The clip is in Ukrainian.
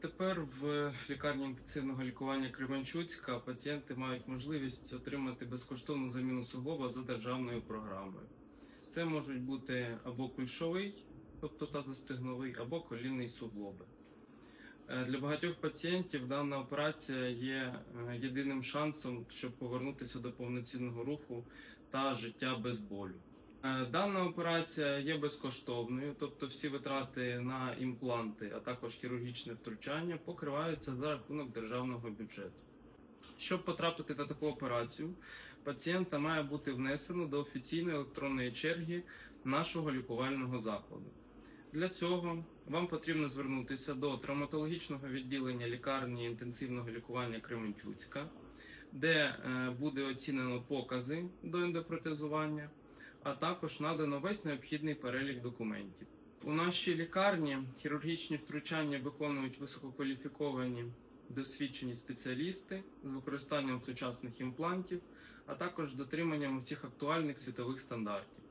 Тепер в лікарні інтенсивного лікування Кременчуцька пацієнти мають можливість отримати безкоштовну заміну суглоба за державною програмою. Це можуть бути або кульшовий, тобто тазостегновий, або колінний суглоби. Е, Для багатьох пацієнтів дана операція є е, єдиним шансом, щоб повернутися до повноцінного руху та життя без болю. Е, Дана операція є безкоштовною, тобто всі витрати на імпланти, а також хірургічне втручання покриваються за рахунок державного бюджету. Щоб потрапити на таку операцію, пацієнта має бути внесено до офіційної електронної черги нашого лікувального закладу. Для цього вам потрібно звернутися до травматологічного відділення лікарні інтенсивного лікування Кременчуцька, де е, буде оцінено покази до ендопротезування, а також надано весь необхідний перелік документів. У нашій лікарні хірургічні втручання виконують висококваліфіковані досвідчені спеціалісти з використанням сучасних імплантів, а також дотриманням усіх актуальних світових стандартів.